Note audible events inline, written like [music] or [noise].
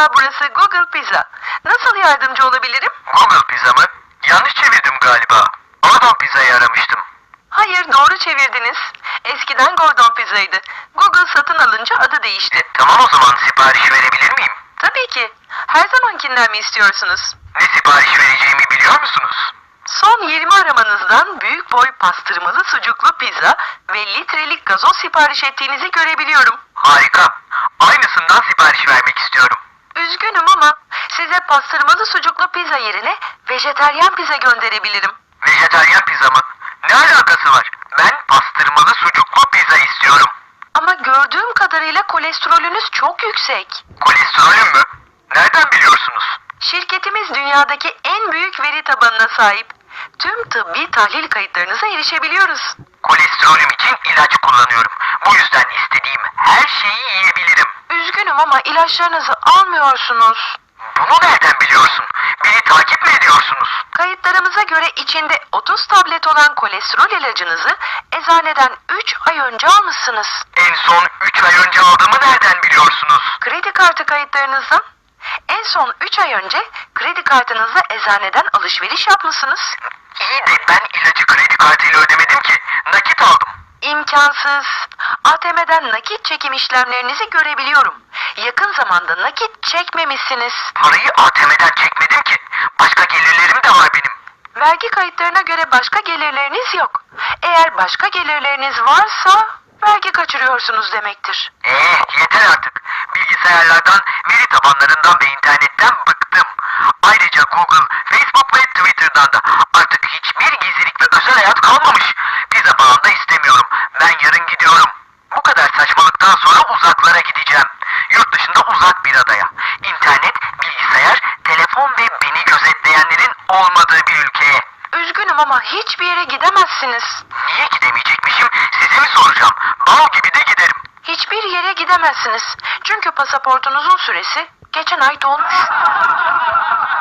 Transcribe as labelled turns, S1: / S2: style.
S1: Merhaba burası Google Pizza. Nasıl yardımcı olabilirim?
S2: Google Pizza mı? Yanlış çevirdim galiba. Gordon Pizza'yı aramıştım.
S1: Hayır doğru çevirdiniz. Eskiden Gordon Pizza'ydı. Google satın alınca adı değişti.
S2: E, tamam o zaman sipariş verebilir miyim?
S1: Tabii ki. Her zamankinden mi istiyorsunuz?
S2: Ne sipariş vereceğimi biliyor musunuz?
S1: Son 20 aramanızdan büyük boy pastırmalı sucuklu pizza ve litrelik gazoz sipariş ettiğinizi görebiliyorum.
S2: Harika. Aynısından sipariş vermek istiyorum.
S1: Üzgünüm ama size pastırmalı sucuklu pizza yerine vejeteryan pizza gönderebilirim.
S2: Vejetaryen pizza mı? Ne alakası var? Ben pastırmalı sucuklu pizza istiyorum.
S1: Ama gördüğüm kadarıyla kolesterolünüz çok yüksek.
S2: Kolesterolüm mü? Nereden biliyorsunuz?
S1: Şirketimiz dünyadaki en büyük veri tabanına sahip. Tüm tıbbi tahlil kayıtlarınıza erişebiliyoruz.
S2: Kolesterolüm
S1: Ama ilaçlarınızı almıyorsunuz.
S2: Bunu nereden biliyorsun? Beni takip mi ediyorsunuz?
S1: Kayıtlarımıza göre içinde 30 tablet olan kolesterol ilacınızı eczaneden 3 ay önce almışsınız.
S2: En son 3 ay önce aldığımı nereden biliyorsunuz?
S1: Kredi kartı kayıtlarınızdan en son 3 ay önce kredi kartınızla eczaneden alışveriş yapmışsınız.
S2: İyi de ben ilacı kredi kartıyla ödemedim ki. Nakit aldım.
S1: İmkansız. ATM'den nakit çekim işlemlerinizi görebiliyorum. Yakın zamanda nakit çekmemişsiniz.
S2: Parayı ATM'den çekmedim ki. Başka gelirlerim de var benim.
S1: Vergi kayıtlarına göre başka gelirleriniz yok. Eğer başka gelirleriniz varsa vergi kaçırıyorsunuz demektir.
S2: Ee, yeter artık. Bilgisayarlardan, veri tabanlarından ve internetten bıktım. Ayrıca Google, Facebook ve Twitter'dan da artık hiçbir gizlilik ve özel hayat kalmamış.
S1: Ama hiçbir yere gidemezsiniz.
S2: Niye gidemeyecekmişim size mi soracağım? Bal gibi de giderim.
S1: Hiçbir yere gidemezsiniz. Çünkü pasaportunuzun süresi geçen ay dolmuş. [laughs]